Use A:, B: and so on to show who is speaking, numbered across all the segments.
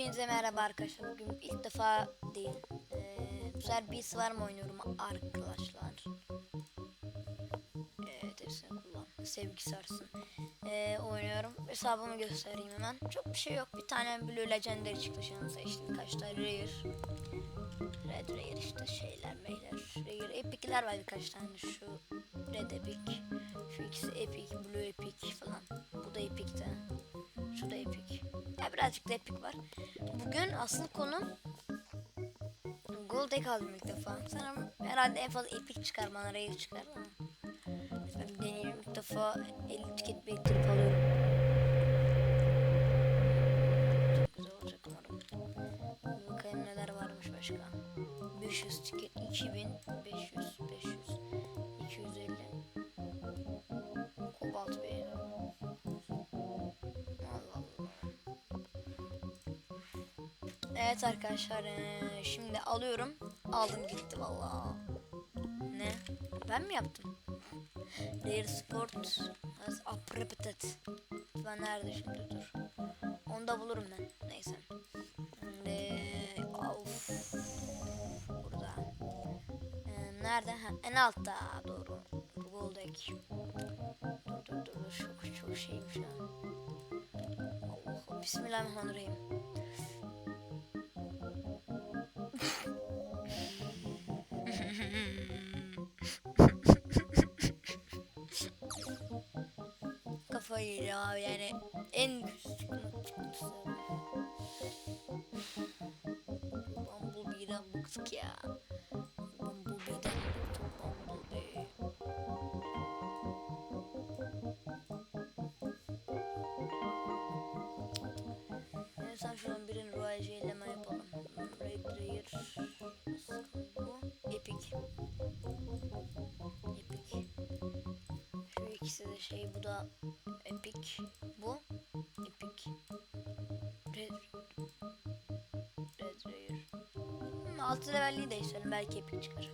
A: Hepinize merhaba arkadaşlar. Bugün ilk defa değil. Ee, bu sefer bir var mı oynuyorum arkadaşlar. Evet hepsini kullan. Sevgi sarsın. Ee, oynuyorum. Hesabımı göstereyim hemen. Çok bir şey yok. Bir tane Blue Legendary çıktı şansa işte. Birkaç tane Rare. Red Rare işte şeyler meyler. Rare Epic'ler var birkaç tane. Şu Red Epic. Şu ikisi Epic. Blue Epic falan. Bu da Epic'te. Şu da Epic. Ya birazcık da Epic var. Bugün asıl konum Gold Egg aldım ilk defa. Sanırım herhalde en fazla Epic çıkar bana Rare çıkar ama. Ben bir deneyeyim ilk defa 50 tiket biriktirip alıyorum. Çok güzel olacak umarım. Bakalım neler varmış başka. 500 tiket 2000 500 500 250 Kobalt bir Evet arkadaşlar şimdi alıyorum. Aldım gitti vallahi. Ne? Ben mi yaptım? Rare Sport has upgraded. Ben nerede şimdi dur. Onu da bulurum ben. Neyse. Şimdi of. Burada. Eee, nerede? Ha, en altta doğru. Gold Egg. Dur dur dur. dur. Çok çok şeymiş ya. Allah. Bismillahirrahmanirrahim. Yedi abi yani en küçük çıktısı. Bumblebee'den bıktık ya. Bumblebee'den bıktık Bumblebee. Neyse şuradan De şey bu da Epic. Bu Epic. Red Red Rare. Hmm, altı levelliği değiştirelim belki Epic çıkar.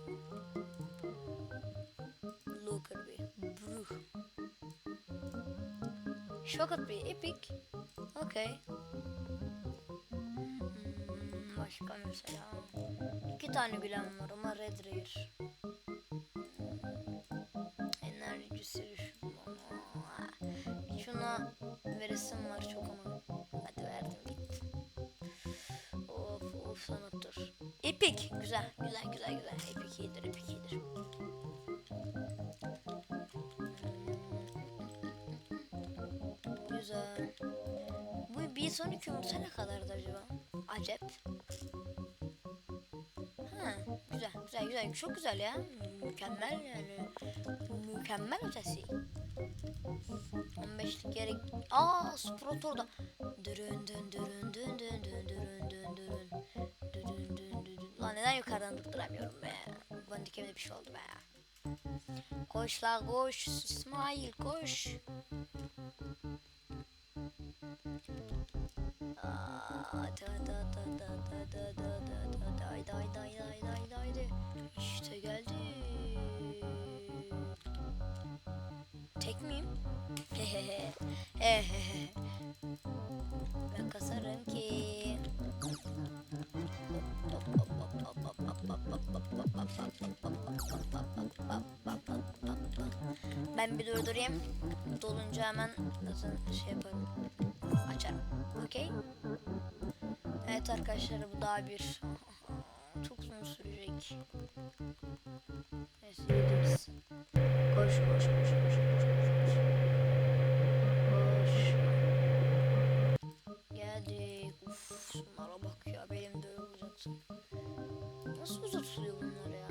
A: Looker bir. Bruh. Shocket bir Epic. Okay. Hmm, başka mesela. İki tane gülen var ama Red Rare. Enerjisi düşük. Şuna veresim var çok ama. Hadi verdim gitti. Of of sanattır. Epic. Güzel güzel güzel güzel. Epic iyidir epic iyidir. Güzel. Bu bir sonraki yumurta ne kadardı acaba? Acep. Ha, güzel, güzel, güzel. Çok güzel ya. Mükemmel yani. Mükemmel ötesi. 15'lik yere... Aa, Sprout orada. Dürün dün dürün dün dün dün dürün dün dürün. Dürün dün dün. Lan neden yukarıdan durduramıyorum be? Bandikemde bir şey oldu be. Koş la koş. İsmail koş. Hadi hadi Tek miyim? Ben kasarım ki. Ben bir durdurayım. Dolunca hemen zaten şey yaparım. Açarım. Okey. Evet arkadaşlar bu daha bir. Çok uzun sürecek. Neyse gidiyoruz. Koş koş koş koş koş koş koş. Geldik. Uf şunlara bak ya benim de uzatsın. Nasıl uzatılıyor bunlar ya?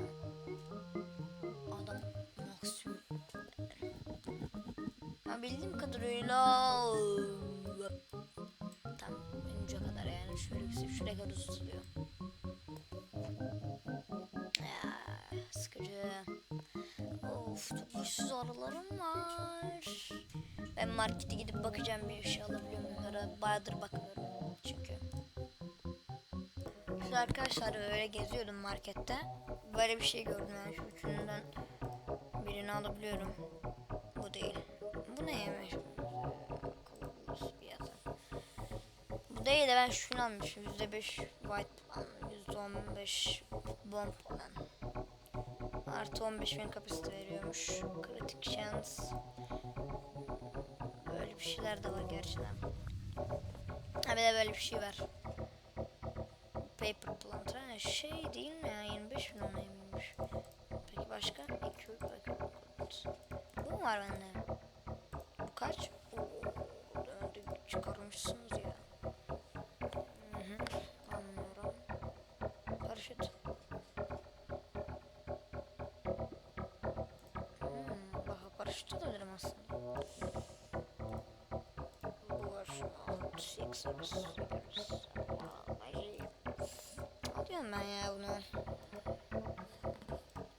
A: Adam maksimum. Ben bildiğim kadarıyla tam uca kadar yani şöyle güzel şuraya kadar uzatılıyor. Sıkıcı. Of çok güçsüz aralarım var. Ben markete gidip bakacağım bir şey alabiliyor muyum? Ara bayağıdır bakmıyorum çünkü. İşte arkadaşlar böyle geziyordum markette. Böyle bir şey gördüm yani şu üçünden birini alabiliyorum. Bu değil. Bu ne yemiş? değil de ben şunu almışım. %5 white plan, %15 bomb plan. Artı 15 bin kapasite veriyormuş. Kritik şans. Böyle bir şeyler de var gerçekten. Ha bir de böyle bir şey var. Paper plant. Ha, şey değil mi ya? 25 bin onaymış. Peki başka? İki, bak- Bu mu var bende? Bu kaç? Oo, çıkarmışsınız ya. Hı hı, anlıyorum. Paraşüt. Paraşütü de alırım aslında. Alıyorum ben ya bunu.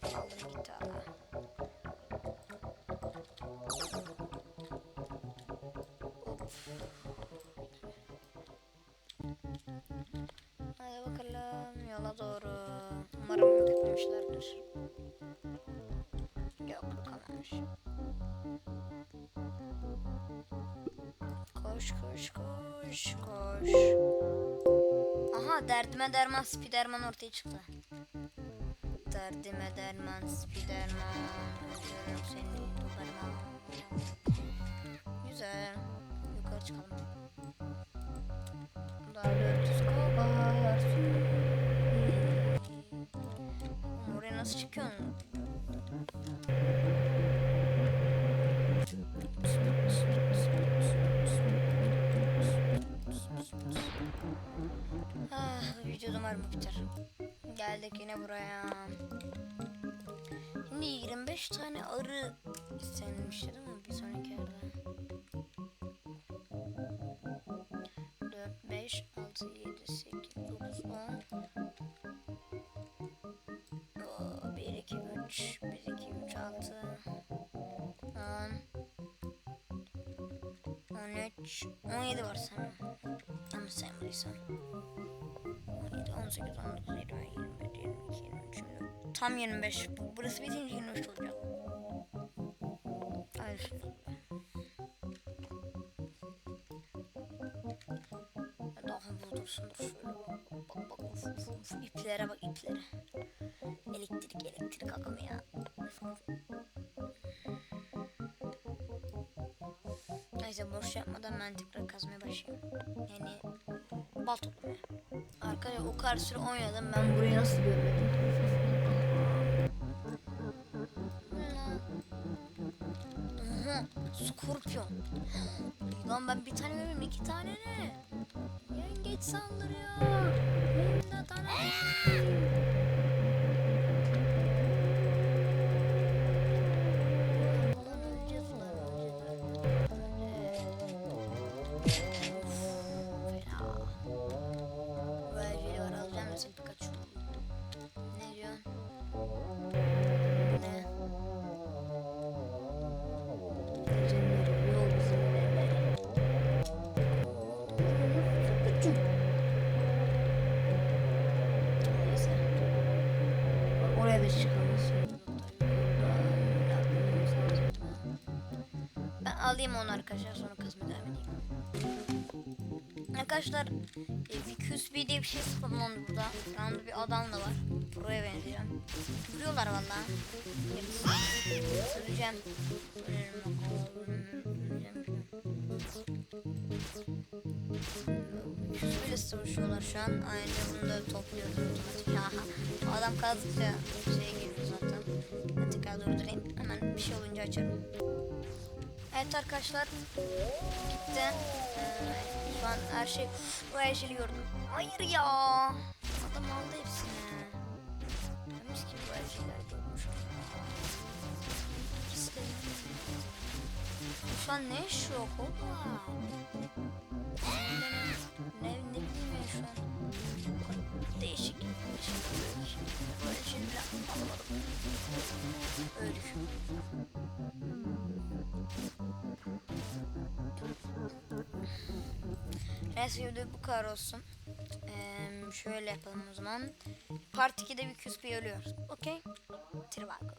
A: Aldım valla. Hadi bakalım yola doğru. Umarım tıklamışlardır. Yok tıklamamış. Koş koş koş koş. Aha derdime derman spiderman ortaya çıktı. Derdime derman spiderman. Ölüyorum seni dolarıma. Güzel. Yukarı çıkalım. Daha 400 kovarsın. Oğlum Oraya nasıl çıkıyorsun? Umarım biter. Geldik yine buraya. Şimdi 25 tane arı istenmişti değil mi bir sonraki yerde? 4, 5, 6, 7, 8, 9, 10. Oo, 1, 2, 3, 1, 2, 3, 6, 10, 13, 17 var sanırım. Ama saymadıysam. 17, 18, 19, 20, 21, 22, 23, 24. Tam 25. Bu- Burası bitince 23 olacak. Ay şimdi. Daha bulursundur şöyle bak bak uf, uf, uf. iplere bak iplere. Elektrik elektrik akımı ya. Neyse boş yapmadan ben tekrar kazmaya başlayayım. Yani bal toplamaya. O kadar süre oynadım ben burayı nasıl görmedim? Skorpion. Lan ben bir tane görüyorum iki tane ne? Yengeç saldırıyor. Oraya da çıkalım. Ben alayım onu arkadaşlar sonra kazmaya devam edeyim. Arkadaşlar e, VQSB diye bir şey spawnlandı burada. Yanında bir adam da var. Buraya benziyor. Vuruyorlar valla. Süreceğim. Savaşıyorlar şu an. Ayrıca bunu da. Haha. Adam kazdıkça şeye geliyor zaten. Ben tekrar durdurayım. Hemen bir şey olunca açarım. Evet arkadaşlar. Gitti. Ee, şu an her şey... Bu her şeyi gördüm. Hayır ya. Adam aldı hepsini. Demiş ki bu her şeyler görmüş. İkisi de- An ne şu Hopa. Ne, ne bileyim ben şu an. Değişik. Değişik. Böyle şeyler anlamadım. Öyle. Neyse video bu kadar olsun. Ee, şöyle yapalım o zaman. Part 2'de bir küspe ölüyor. Okey. Trivago.